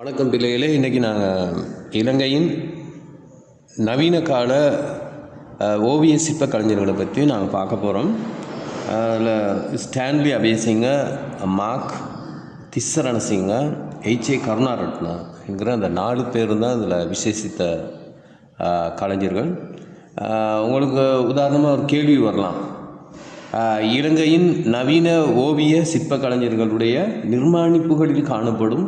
வணக்கம் பிள்ளைகளே இன்றைக்கி நாங்கள் இலங்கையின் நவீன கால ஓவிய சிற்ப கலைஞர்களை பற்றி நாங்கள் பார்க்க போகிறோம் அதில் ஸ்டான்லி அபேசிங்க மார்க் திஸ்ஸரணசிங்க ஹெச்ஏ கருணாரட்னா என்கிற அந்த நாலு பேர் தான் அதில் விசேஷித்த கலைஞர்கள். உங்களுக்கு உதாரணமாக ஒரு கேள்வி வரலாம். இலங்கையின் நவீன ஓவிய சிற்ப கலைஞர்களுடைய நிர்மாணிப்புகளில் காணப்படும்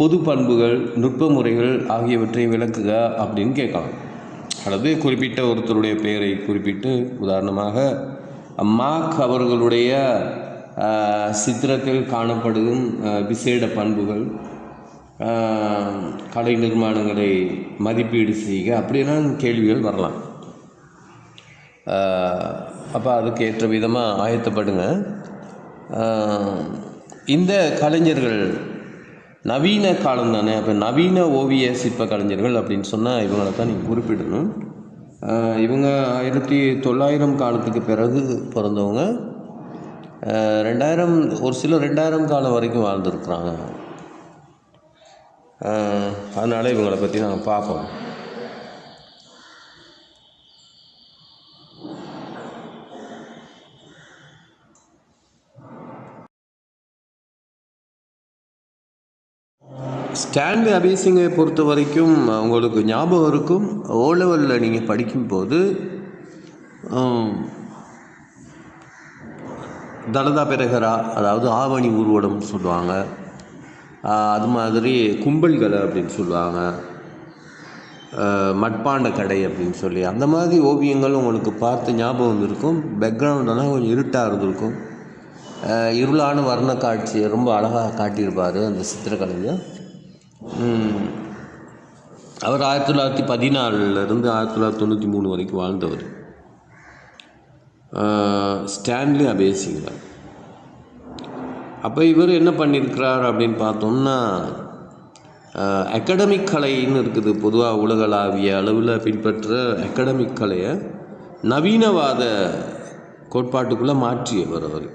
பொது பண்புகள் நுட்ப முறைகள் ஆகியவற்றை விளக்குக அப்படின்னு கேட்கலாம். அல்லது குறிப்பிட்ட ஒருத்தருடைய பெயரை குறிப்பிட்டு உதாரணமாக மார்க் அவர்களுடைய சித்திரத்தில் காணப்படும் விசேட பண்புகள் கலை நிர்மாணங்களை மதிப்பீடு செய்க அப்படிலாம் கேள்விகள் வரலாம். அப்போ அதுக்கு ஏற்ற விதமாக ஆயத்தப்படுங்க இந்த கலைஞர்கள் நவீன காலம் தானே? அப்போ நவீன ஓவிய சிற்ப கலைஞர்கள் அப்படின்னு சொன்னால் இவங்களை தான் நீங்கள் குறிப்பிடணும் இவங்க ஆயிரத்தி தொள்ளாயிரம் காலத்துக்கு பிறகு பிறந்தவங்க. ரெண்டாயிரம் ஒரு சில ரெண்டாயிரம் காலம் வரைக்கும் வாழ்ந்துருக்குறாங்க. அதனால் இவங்களை பற்றி நாங்கள் பார்ப்போம். ஸ்டான்லி அபிசிங்கை பொறுத்த வரைக்கும் உங்களுக்கு ஞாபகம் இருக்கும். ஓ லெவலில் நீங்கள் படிக்கும்போது தலதா பெரகரா அதாவது ஆவணி ஊர்வலம் சொல்லுவாங்க. அது மாதிரி கும்பல்களை அப்படின்னு சொல்லுவாங்க. மட்பாண்ட கடை அப்படின்னு சொல்லி அந்த மாதிரி ஓவியங்கள் உங்களுக்கு பார்த்து ஞாபகம் இருக்கும். பேக்ரவுண்டெல்லாம் கொஞ்சம் இருட்டாக இருந்திருக்கும். இருளான வர்ண காட்சியை ரொம்ப அழகாக காட்டியிருப்பார் அந்த சித்திரக்கலைஞர். அவர் ஆயிரத்தி தொள்ளாயிரத்தி பதினாலிருந்து ஆயிரத்தி தொள்ளாயிரத்தி தொண்ணூற்றி மூணு வரைக்கும் வாழ்ந்தவர். ஸ்டான்லி அபேசிங்கிறார். அப்போ இவர் என்ன பண்ணியிருக்கிறார் அப்படின்னு பார்த்தோம்னா அகடமிக் கலைன்னு இருக்குது பொதுவாக உலகளாவிய அளவில் பின்பற்ற அகடமிக் கலையை நவீனவாத கோட்பாட்டுக்குள்ளே மாற்றியவர் அவர்.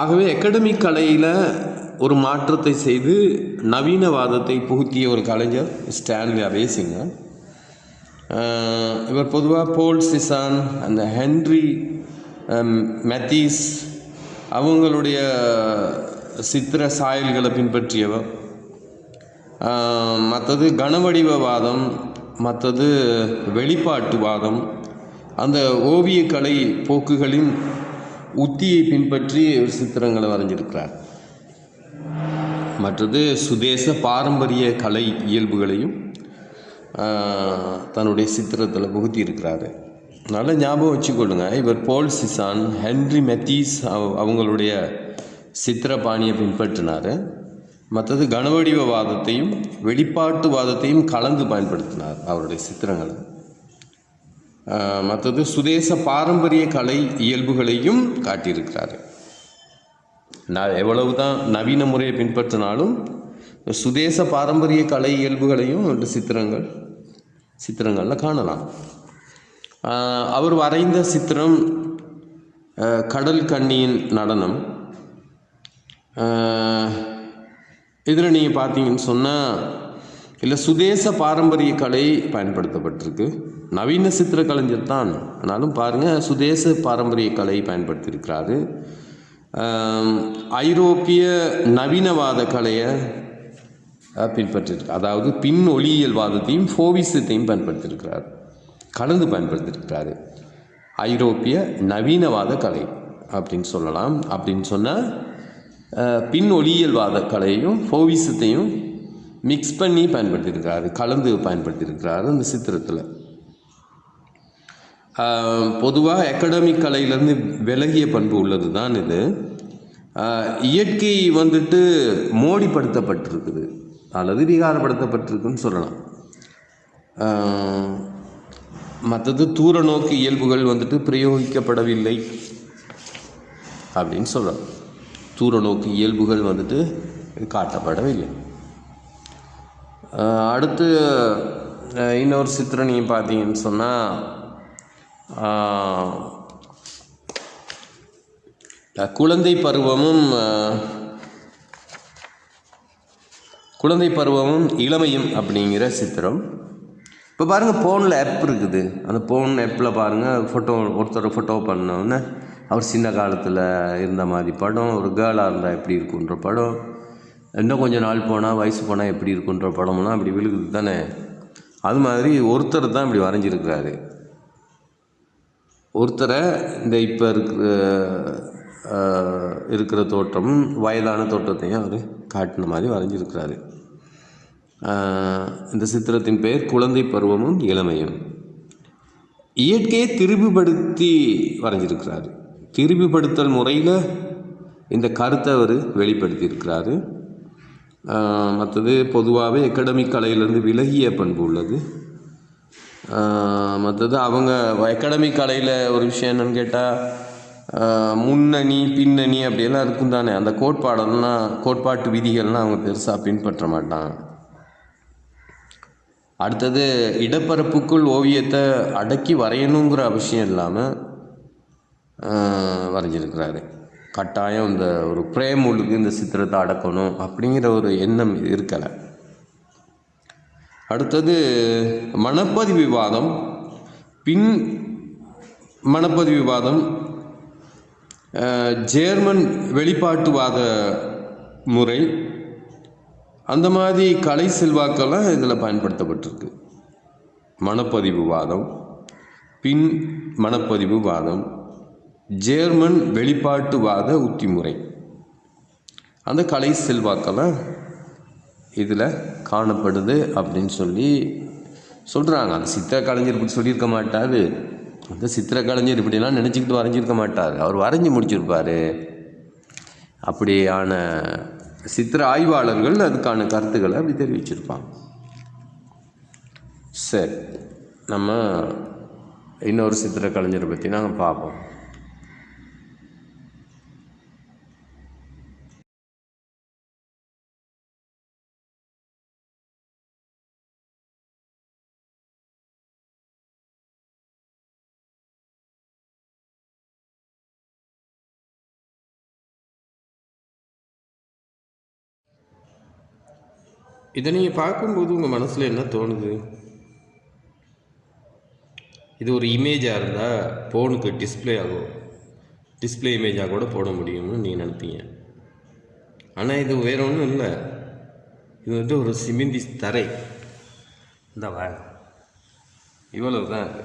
ஆகவே அகடமிக் கலையில் ஒரு மாற்றத்தை செய்து நவீனவாதத்தை புகுத்திய ஒரு கலைஞர் ஸ்டான்லி அபேசிங்க. இவர் பொதுவாக போல் சிசான் அந்த ஹென்ரி மெத்தீஸ் அவங்களுடைய சித்திர சாயல்களை பின்பற்றியவர். மற்றது கனவடிவவாதம் மற்றது வெளிப்பாட்டுவாதம் அந்த ஓவியக்கலை போக்குகளின் உத்தியை பின்பற்றி சித்திரங்களை வரைஞ்சிருக்கிறார். மற்றது சுதேச பாரம்பரிய கலை இயல்புகளையும் தன்னுடைய சித்திரத்தில் புகுத்தி இருக்கிறாரு நல்ல ஞாபகம் வச்சுக்கொள்ளுங்க. இவர் போல் சிசான் ஹென்ரி மெத்தீஸ் அவ- அவங்களுடைய சித்திர பாணியை பின்பற்றினார். மற்றது கனவடிவவாதத்தையும் வெளிப்பாட்டுவாதத்தையும் கலந்து பயன்படுத்தினார் அவருடைய சித்திரங்களை. மற்றது சுதேச பாரம்பரிய கலை இயல்புகளையும் காட்டியிருக்கிறாரு. நான் எவ்வளவு தான் நவீன முறையை பின்பற்றினாலும் சுதேச பாரம்பரிய கலை இயல்புகளையும் இந்த சித்திரங்கள் சித்திரங்களில் காணலாம். அவர் வரைந்த சித்திரம் கடல் கண்ணியின் நடனம். இதில் நீங்கள் பார்த்தீங்கன்னு சொன்னால் இல்லை சுதேச பாரம்பரிய கலை பயன்படுத்தப்பட்டிருக்கு. நவீன சித்திர கலைஞர் தான். ஆனாலும் பாருங்கள் சுதேச பாரம்பரிய கலை பயன்படுத்தியிருக்கிறாரு. ஐரோப்பிய நவீனவாத கலையை அஹ், பின்பற்றிருக்கு அதாவது பின் ஒளியியல்வாதத்தையும் ஃபோவிசத்தையும் பயன்படுத்தியிருக்கிறார். கலந்து பயன்படுத்தியிருக்கிறாரு. ஐரோப்பிய நவீனவாத கலை அப்படின்னு சொல்லலாம். அப்படின்னு சொன்னால் பின் ஒளியியல்வாத கலையையும் ஃபோவிசத்தையும் மிக்ஸ் பண்ணி பயன்படுத்தியிருக்கிறாரு. கலந்து பயன்படுத்தியிருக்கிறாரு அந்த சித்திரத்தில். பொதுவாக அகடமிக் கலையிலேருந்து விலகிய பண்பு உள்ளது தான் இது இயற்கை வந்துட்டு மோடிப்படுத்தப்பட்டிருக்குது. அல்லது விகாரப்படுத்தப்பட்டிருக்குன்னு சொல்லலாம். மற்றது தூர நோக்கு இயல்புகள் வந்துட்டு பிரயோகிக்கப்படவில்லை அப்படின்னு சொல்லலாம். தூர நோக்கு இயல்புகள் வந்துட்டு காட்டப்படவில்லை. அடுத்து இன்னொரு சித்திரனையும் பார்த்தீங்கன்னு சொன்னால் குழந்தை பருவமும் குழந்தை பருவமும் இளமையும் அப்படிங்கிற சித்திரம். இப்போ பாருங்கள் ஃபோனில் ஆப் இருக்குது. அந்த ஃபோன் ஆப்பில் பாருங்கள் ஃபோட்டோ ஒருத்தர் ஃபோட்டோ பண்ணோன்னே அவர் சின்ன காலத்தில் இருந்த மாதிரி படம் ஒரு கேர்ளாக இருந்தால் எப்படி இருக்குன்ற படம் இன்னும் கொஞ்சம் நாள் போனால் வயசு போனால் எப்படி இருக்குன்ற படம்லாம் அப்படி விழுகுது தானே. அது மாதிரி ஒருத்தர் தான் இப்படி வரைஞ்சிருக்கிறாரு. ஒருத்தரை இந்த இப்போ இருக்கிற இருக்கிற தோற்றம் வயதான தோற்றத்தையும் அவர் காட்டின மாதிரி வரைஞ்சிருக்கிறாரு. இந்த சித்திரத்தின் பெயர் குழந்தை பருவமும் இளமையும். இயற்கையை திரும்பிப்படுத்தி வரைஞ்சிருக்கிறாரு. திரும்பிப்படுத்தல் முறையில் இந்த கருத்தை அவர் வெளிப்படுத்தியிருக்கிறாரு. மற்றது பொதுவாகவே எக்கடமிக் கலையிலேருந்து விலகிய பண்பு உள்ளது. மற்றது அவங்க அகாடமிக் கலையில் ஒரு விஷயம் என்னென்னு கேட்டால் முன்னணி பின்னணி அப்படியெல்லாம் இருக்கும் தானே. அந்த கோட்பாடெல்லாம் கோட்பாட்டு விதிகள்லாம் அவங்க பெருசாக பின்பற்ற மாட்டாங்க. அடுத்தது இடப்பரப்புக்குள் ஓவியத்தை அடக்கி வரையணுங்கிற அவசியம் இல்லாமல் வரைஞ்சிருக்கிறாரு. கட்டாயம் இந்த ஒரு பிரேம் உள்ளுக்கு இந்த சித்திரத்தை அடக்கணும் அப்படிங்கிற ஒரு எண்ணம் இருக்கலை. அடுத்தது மணப்பதிவு விவாதம். பின் மணப்பதிவு விவாதம். ஜேர்மன் வெளிப்பாட்டுவாத முறை. அந்த மாதிரி கலை செல்வாக்கெல்லாம் இதில் பயன்படுத்தப்பட்டிருக்கு. மணப்பதிவு வாதம் பின் மணப்பதிவு வாதம் ஜேர்மன் வெளிப்பாட்டுவாத உத்திமுறை. அந்த கலை செல்வாக்கெல்லாம் இதில் காணப்படுது அப்படின்னு சொல்லி சொல்கிறாங்க அந்த சித்திர கலைஞர் இப்படி சொல்லியிருக்க மாட்டார். அந்த சித்திர கலைஞர் இப்படிலாம் நினச்சிக்கிட்டு வரைஞ்சிருக்க மாட்டார். அவர் வரைஞ்சி முடிச்சிருப்பார். அப்படியான சித்திர ஆய்வாளர்கள் அதுக்கான கருத்துக்களை அப்படி தெரிவிச்சிருப்பாங்க. சரி நம்ம இன்னொரு சித்திர கலைஞரை பற்றி நாங்கள் பார்ப்போம். இதை நீங்கள் பார்க்கும்போது உங்கள் மனசில் என்ன தோணுது? இது ஒரு இமேஜாக இருந்தால் ஃபோனுக்கு டிஸ்ப்ளே ஆகும். டிஸ்பிளே இமேஜாக கூட போட முடியும்னு நீங்கள் நினைப்பீங்க. ஆனால் இது வேற ஒன்றும் இல்லை. இது வந்து ஒரு சிமிந்தி தரை. இந்த வா இவ்வளவு தான் இது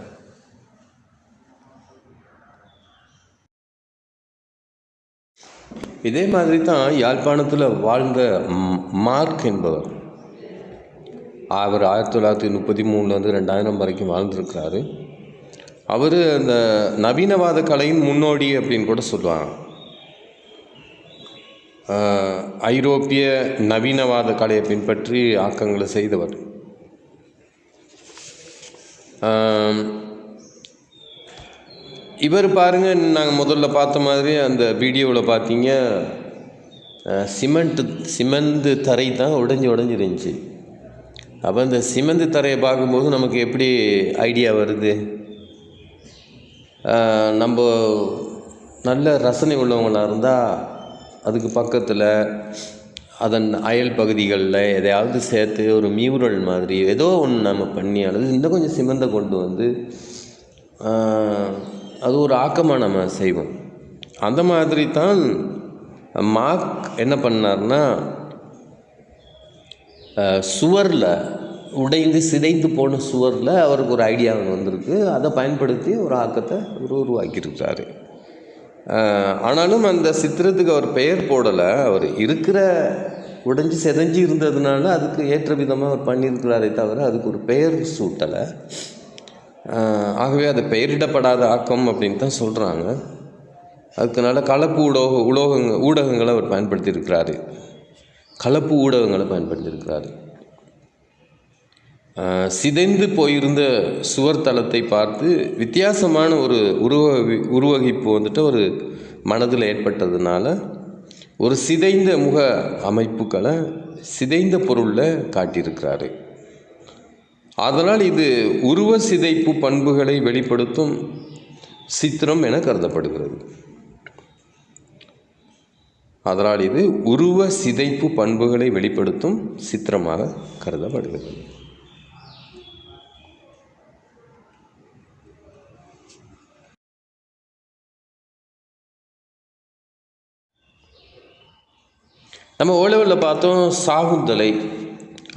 இதே மாதிரி தான் யாழ்ப்பாணத்தில் வாழ்ந்த மார்க் என்பவர். அவர் ஆயிரத்தி தொள்ளாயிரத்தி முப்பத்தி மூணுலேருந்து ரெண்டாயிரம் வரைக்கும் வாழ்ந்துருக்கிறாரு. அவர் அந்த நவீனவாத கலையின் முன்னோடி அப்படின்னு கூட சொல்லுவாங்க. ஐரோப்பிய நவீனவாத கலையை பின்பற்றி ஆக்கங்களை செய்தவர். இவர் பாருங்கள் நாங்கள் முதல்ல பார்த்த மாதிரி அந்த வீடியோவில் பார்த்தீங்க. சிமெண்ட்டு சிமெண்ட் தரை தான் உடஞ்சி உடைஞ்சு இருந்துச்சு அப்போ இந்த சிமெந்து தரையை பார்க்கும்போது நமக்கு எப்படி ஐடியா வருது? நம்ம நல்ல ரசனை உள்ளவங்களாக இருந்தால் அதுக்கு பக்கத்தில் அதன் அயல் பகுதிகளில் எதையாவது சேர்த்து ஒரு மியூரல் மாதிரி ஏதோ ஒன்று நம்ம பண்ணி அல்லது இன்னும் கொஞ்சம் சிமெந்தை கொண்டு வந்து அது ஒரு ஆக்கமாக நம்ம செய்வோம். அந்த மாதிரி தான் மார்க் என்ன பண்ணார்னா சுவரில் உடைந்து சிதைந்து போன சுவரில் அவருக்கு ஒரு ஐடியா ஒன்று வந்திருக்கு. அதை பயன்படுத்தி ஒரு ஆக்கத்தை அவர் உருவாக்கியிருக்கிறாரு. ஆனாலும் அந்த சித்திரத்துக்கு அவர் பெயர் போடலை. அவர் இருக்கிற உடைஞ்சு செதஞ்சு இருந்ததுனால அதுக்கு ஏற்ற விதமாக அவர் பண்ணியிருக்கிறாரே தவிர அதுக்கு ஒரு பெயர் சூட்டலை. ஆகவே அது பெயரிடப்படாத ஆக்கம் அப்படின்னு தான் சொல்கிறாங்க அதுக்குனால கலப்பு உலோக உலோகங்க ஊடகங்களை அவர் பயன்படுத்தியிருக்கிறாரு. கலப்பு ஊடகங்களை பயன்படுத்தியிருக்கிறார். சிதைந்து போயிருந்த சுவர் தளத்தை பார்த்து வித்தியாசமான ஒரு உருவ உருவகிப்பு வந்துட்டு ஒரு மனதில் ஏற்பட்டதுனால ஒரு சிதைந்த முக அமைப்புகளை சிதைந்த பொருளில் காட்டியிருக்கிறாரு. அதனால் இது உருவ சிதைப்பு பண்புகளை வெளிப்படுத்தும் சித்திரம் என கருதப்படுகிறது. அதனால் இது உருவ சிதைப்பு பண்புகளை வெளிப்படுத்தும் சித்திரமாக கருதப்படுகிறது. நம்ம ஓலவில் பார்த்தோம் சாகுந்தலை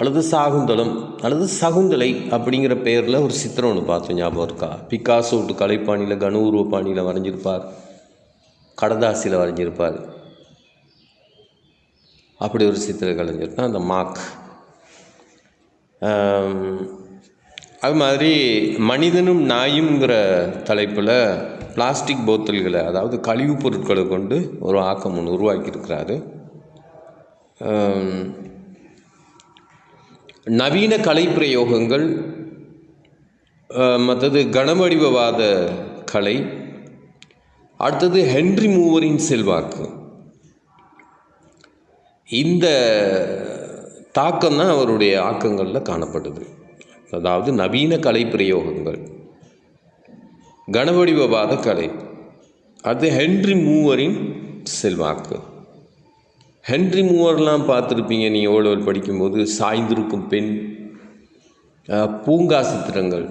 அல்லது சாகுந்தலம் அல்லது சகுந்தலை அப்படிங்கிற பேரில் ஒரு சித்திரம் ஒன்று பார்த்தோம் ஞாபகம் இருக்கா? பிக்காசோ விட்டு கலைப்பாணியில் கனூர்வ பாணியில் வரைஞ்சிருப்பார் கடதாசியில் வரைஞ்சிருப்பார். அப்படி ஒரு சித்திர கலைஞர் தான் அந்த மார்க். அது மாதிரி மனிதனும் நாயுங்கிற தலைப்பில் பிளாஸ்டிக் போத்தல்களை அதாவது கழிவுப் பொருட்களை கொண்டு ஒரு ஆக்கம் ஒன்று உருவாக்கியிருக்கிறாரு. நவீன கலை பிரயோகங்கள் மற்றது கனவடிவவாத கலை அடுத்தது ஹென்றி மூவரின் செல்வாக்கு. இந்த தாக்கம் தான் அவருடைய ஆக்கங்களில் காணப்படுது. அதாவது நவீன கலை பிரயோகங்கள் கனவடிவவாத கலை. அது ஹென்றி மூவரின் செல்வாக்கு. ஹென்றி மூவர்லாம் பார்த்துருப்பீங்க நீ ஓலவர் படிக்கும்போது சாய்ந்திருக்கும் பெண் பூங்கா சித்திரங்கள்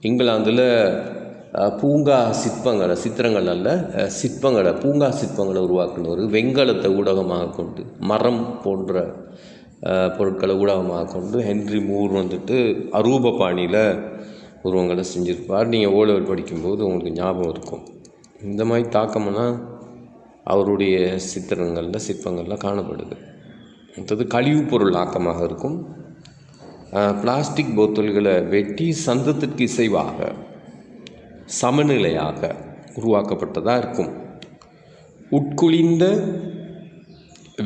இங்கிலாந்தில் பூங்கா சிற்பங்களை சித்திரங்கள் அல்ல சிற்பங்களை பூங்கா சிற்பங்களை உருவாக்குனவர் வெண்கலத்தை ஊடகமாக கொண்டு மரம் போன்ற பொருட்களை ஊடகமாக கொண்டு ஹென்றி மூர் வந்துட்டு அரூப பாணியில் உருவங்களை செஞ்சுருப்பார். நீங்கள் ஓலவர் படிக்கும்போது உங்களுக்கு ஞாபகம் இருக்கும். இந்த மாதிரி தாக்கமெல்லாம் அவருடைய சித்திரங்களில் சிற்பங்களில் காணப்படுது. அடுத்தது கழிவுப் பொருள் ஆக்கமாக இருக்கும். பிளாஸ்டிக் போத்தல்களை வெட்டி சந்தத்திற்கு இசைவாக சமநிலையாக உருவாக்கப்பட்டதாக இருக்கும். உட்குளிந்த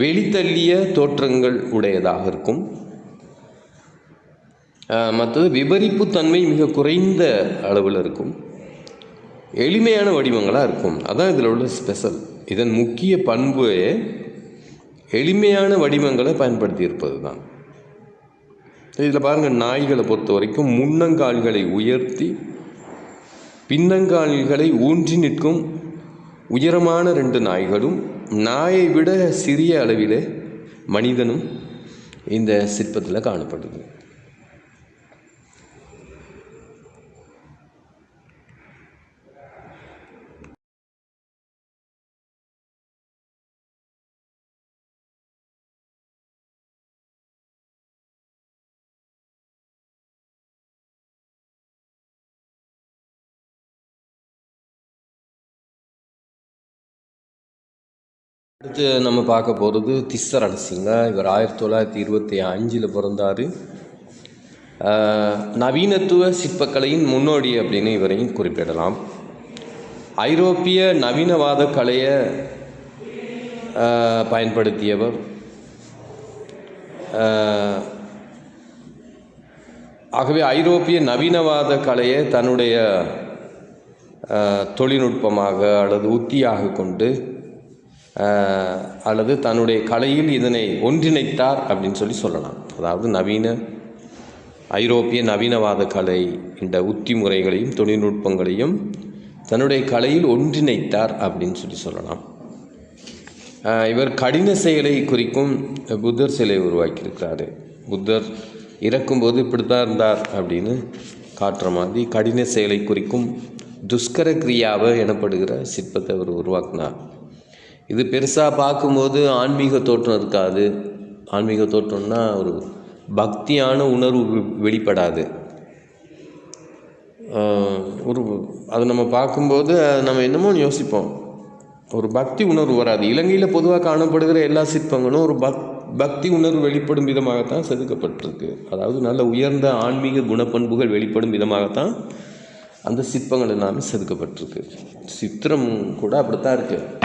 வெளித்தள்ளிய தோற்றங்கள் உடையதாக இருக்கும். மற்றது விபரிப்பு தன்மை மிக குறைந்த அளவில் இருக்கும். எளிமையான வடிவங்களாக இருக்கும். அதான் இதில் உள்ள ஸ்பெஷல். இதன் முக்கிய பண்பு எளிமையான வடிவங்களை பயன்படுத்தி இருப்பது தான் இதில் பாருங்கள் நாய்களை பொறுத்த வரைக்கும் முன்னங்கால்களை உயர்த்தி பின்னங்கால்களை ஊன்றி நிற்கும் உயரமான ரெண்டு நாய்களும் நாயை விட சிறிய அளவிலே மனிதனும் இந்த சிற்பத்தில் காணப்படுது. அடுத்து நம்ம பார்க்க போகிறது திஸ்ஸர் அரசிங்க. இவர் ஆயிரத்தி தொள்ளாயிரத்தி இருபத்தி அஞ்சில் பிறந்தார். நவீனத்துவ சிற்பக்கலையின் முன்னோடி அப்படின்னு இவரையும் குறிப்பிடலாம். ஐரோப்பிய நவீனவாத கலையை பயன்படுத்தியவர். ஆகவே ஐரோப்பிய நவீனவாத கலையை தன்னுடைய தொழில்நுட்பமாக அல்லது உத்தியாக கொண்டு அல்லது தன்னுடைய கலையில் இதனை ஒன்றிணைத்தார் அப்படின்னு சொல்லி சொல்லலாம். அதாவது நவீன ஐரோப்பிய நவீனவாத கலை இந்த உத்தி முறைகளையும் தொழில்நுட்பங்களையும் தன்னுடைய கலையில் ஒன்றிணைத்தார் அப்படின்னு சொல்லி சொல்லலாம். இவர் கடின செயலை குறிக்கும் புத்தர் சிலை உருவாக்கியிருக்கிறாரு. புத்தர் இறக்கும்போது இப்படி தான் இருந்தார் அப்படின்னு காட்டுற மாதிரி கடின செயலை குறிக்கும் துஷ்கர கிரியாவை எனப்படுகிற சிற்பத்தை அவர் உருவாக்கினார். இது பெருசாக பார்க்கும்போது ஆன்மீக தோற்றம் இருக்காது. ஆன்மீக தோற்றம்னா ஒரு பக்தியான உணர்வு வெளிப்படாது. ஒரு அதை நம்ம பார்க்கும்போது நம்ம என்னமோ யோசிப்போம். ஒரு பக்தி உணர்வு வராது. இலங்கையில் பொதுவாக காணப்படுகிற எல்லா சிற்பங்களும் ஒரு பக் பக்தி உணர்வு வெளிப்படும் விதமாகத்தான் செதுக்கப்பட்டிருக்கு. அதாவது நல்ல உயர்ந்த ஆன்மீக குணப்பண்புகள் வெளிப்படும் விதமாகத்தான் அந்த சிற்பங்கள் எல்லாமே செதுக்கப்பட்டிருக்கு. சித்திரம் கூட அப்படித்தான் இருக்குது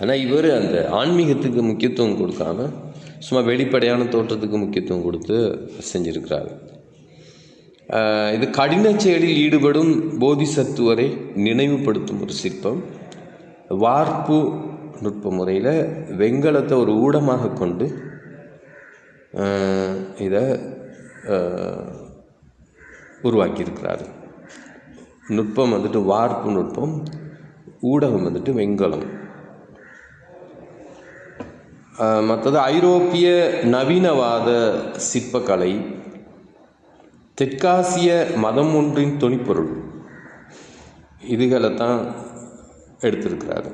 ஆனால் இவர் அந்த ஆன்மீகத்துக்கு முக்கியத்துவம் கொடுக்காம சும்மா வெளிப்படையான தோற்றத்துக்கு முக்கியத்துவம் கொடுத்து செஞ்சுருக்கிறாரு. இது கடின செயலில் ஈடுபடும் போதிசத்துவரை நினைவுபடுத்தும் ஒரு சிற்பம். வார்ப்பு நுட்ப முறையில் வெங்கலத்தை ஒரு ஊடமாக கொண்டு இதை உருவாக்கியிருக்கிறார் உருவாக்கியிருக்கிறாரு. நுட்பம் வந்துட்டு வார்ப்பு நுட்பம் ஊடகம் வந்துட்டு வெங்கலம். மற்றது ஐரோப்பிய நவீனவாத சிற்பக்கலை தெற்காசிய மதம் ஒன்றின் துணிப்பொருள் இதுகளை தான் எடுத்திருக்கிறாரு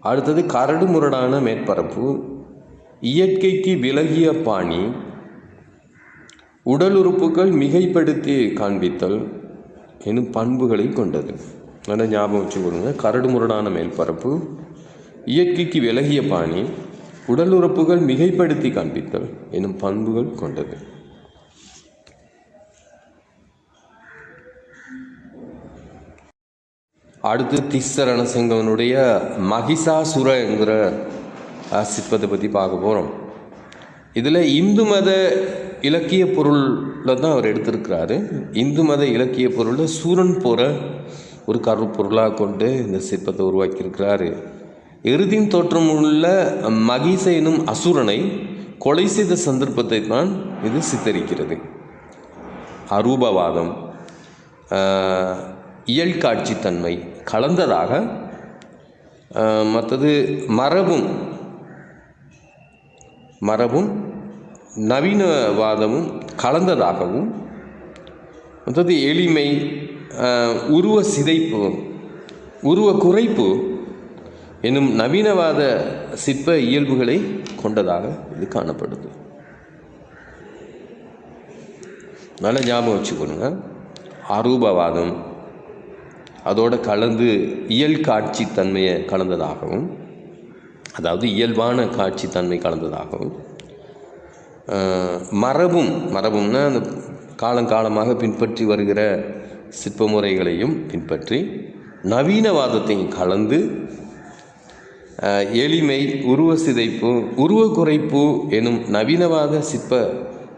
அடுத்தது கரடு முரடான மேற்பரப்பு இயற்கைக்கு விலகிய பாணி உடல் உறுப்புகள் மிகைப்படுத்தி காண்பித்தல் எனும் பண்புகளை கொண்டது. நல்லா ஞாபகம் வச்சுக்கொள்ளுங்க. கரடு முரடான மேற்பரப்பு இயற்கைக்கு விலகிய பாணி உடல் உறுப்புகள் மிகைப்படுத்தி காண்பித்தல் எனும் பண்புகள் கொண்டது. அடுத்து திஸ்ஸ சிங்கவனுடைய மகிஷாசுர என்கிற சிற்பத்தை பற்றி பார்க்க போகிறோம் இதில் இந்து மத இலக்கிய பொருளில் தான் அவர் எடுத்திருக்கிறாரு. இந்து மத இலக்கிய பொருளில் சூரன் போகிற ஒரு கருப்பொருளாக கொண்டு இந்த சிற்பத்தை உருவாக்கியிருக்கிறாரு. எருதின் தோற்றம் உள்ள மகிஷ எனும் அசுரனை கொலை செய்த சந்தர்ப்பத்தை தான் இது சித்தரிக்கிறது. அரூபவாதம் இயல் காட்சித்தன்மை கலந்ததாக மற்றது மரபும் மரபும் நவீனவாதமும் கலந்ததாகவும் மற்றது எளிமை உருவ சிதைப்பு உருவ குறைப்பு என்னும் நவீனவாத சிற்ப இயல்புகளை கொண்டதாக இது காணப்படுது. நல்ல ஞாபகம் வச்சுக்கணுங்க. அரூபவாதம் அதோட கலந்து இயல் காட்சி தன்மையை கலந்ததாகவும் அதாவது இயல்பான காட்சி தன்மை கலந்ததாகவும் மரபும் மரபும்னா அந்த காலங்காலமாக பின்பற்றி வருகிற சிற்ப முறைகளையும் பின்பற்றி நவீனவாதத்தையும் கலந்து எளிமை உருவ சிதைப்பு உருவ குறைப்பு எனும் நவீனவாத சிற்ப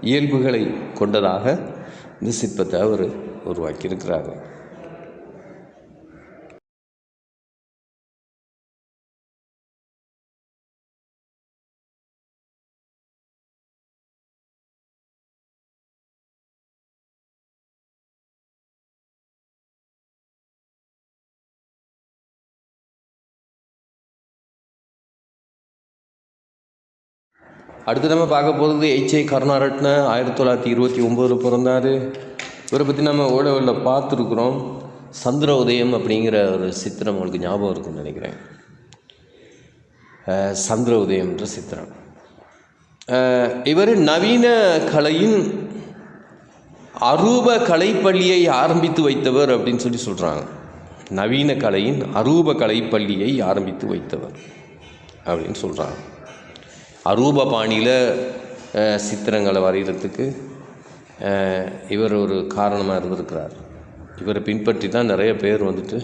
இயல்புகளை கொண்டதாக இந்த சிற்பத்தை அவர் உருவாக்கியிருக்கிறார்கள் அடுத்து நம்ம பார்க்க போகிறது ஹெச்ஐ கருணாரட்ன ஆயிரத்தி தொள்ளாயிரத்தி இருபத்தி ஒம்போதில் பிறந்தார். இவரை பற்றி நம்ம ஓடவில் பார்த்துருக்குறோம். சந்திர உதயம் அப்படிங்கிற ஒரு சித்திரம் உங்களுக்கு ஞாபகம் இருக்கும்னு நினைக்கிறேன். சந்திர உதயம் என்ற சித்திரம். இவர் நவீன கலையின் அரூப கலைப்பள்ளியை ஆரம்பித்து வைத்தவர் அப்படின்னு சொல்லி சொல்கிறாங்க நவீன கலையின் அரூப கலைப்பள்ளியை ஆரம்பித்து வைத்தவர் அப்படின்னு சொல்கிறாங்க அரூப பாணியில் சித்திரங்களை வரைகிறதுக்கு இவர் ஒரு காரணமாக இருந்திருக்கிறார். இவரை பின்பற்றி தான் நிறைய பேர் வந்துட்டு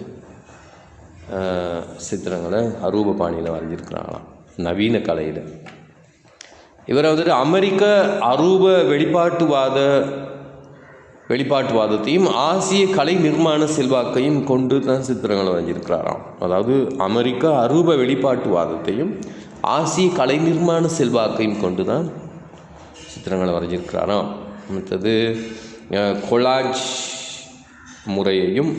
சித்திரங்களை அரூப பாணியில் வரைஞ்சிருக்கிறாங்களாம் நவீன கலையில். இவரை வந்துட்டு அமெரிக்க அரூப வெளிப்பாட்டுவாத வெளிப்பாட்டுவாதத்தையும் ஆசிய கலை நிர்மாண செல்வாக்கையும் கொண்டு தான் சித்திரங்களை வரைஞ்சிருக்கிறாராம். அதாவது அமெரிக்க அரூப வெளிப்பாட்டுவாதத்தையும் ஆசிய கலை நிர்மாண செல்வாக்கையும் கொண்டு தான் சித்திரங்களை வரைஞ்சிருக்கிறாராம். அடுத்தது கொலாஜ் முறையையும்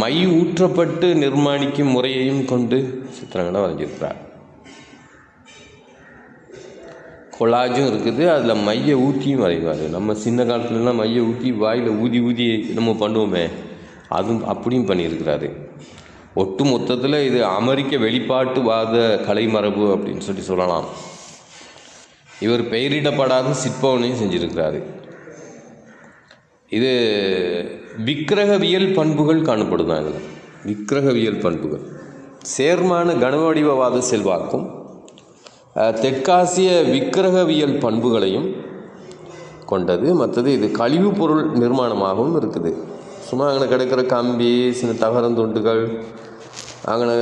மை ஊற்றப்பட்டு நிர்மாணிக்கும் முறையையும் கொண்டு சித்திரங்களை வரைஞ்சிருக்கிறார். கொலாஜும் இருக்குது அதில் மைய ஊற்றியும் வரைவார். நம்ம சின்ன காலத்துலலாம் மைய ஊற்றி வாயில் ஊதி ஊதி நம்ம பண்ணுவோமே. அதுவும் அப்படியும் பண்ணியிருக்கிறாரு. ஒட்டு மொத்தத்தில் இது அமெரிக்க வெளிப்பாட்டுவாத கலைமரபு அப்படின்னு சொல்லி சொல்லலாம். இவர் பெயரிடப்படாத சிற்பவனையும் செஞ்சிருக்கிறாரு. இது விக்கிரகவியல் பண்புகள் காணப்படுதான் இதில். விக்கிரகவியல் பண்புகள். சேர்மான கனவடிவவாத செல்வாக்கும் தெற்காசிய விக்கிரகவியல் பண்புகளையும் கொண்டது. மற்றது இது கழிவுப் பொருள் நிர்மாணமாகவும் இருக்குது. சும்மா அங்கே கிடைக்கிற கம்பி சின்ன தகரந்துண்டுகள் அங்கே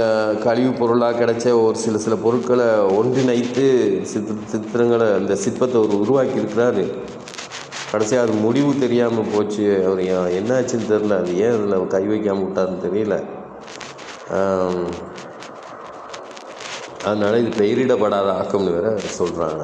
கழிவுப் பொருளாக கிடைச்ச ஒரு சில சில பொருட்களை ஒன்றிணைத்து சித்திர சித்திரங்களை அந்த சிற்பத்தை அவர் உருவாக்கி இருக்கிறாரு கடைசியாக அது முடிவு தெரியாமல் போச்சு. அவர் என்ன என்னாச்சுன்னு தெரில அது ஏன் அதில் கை வைக்காமல் விட்டாருன்னு தெரியல. அதனால் இது பெயரிடப்படாத ஆக்கம்னு வேற சொல்கிறாங்க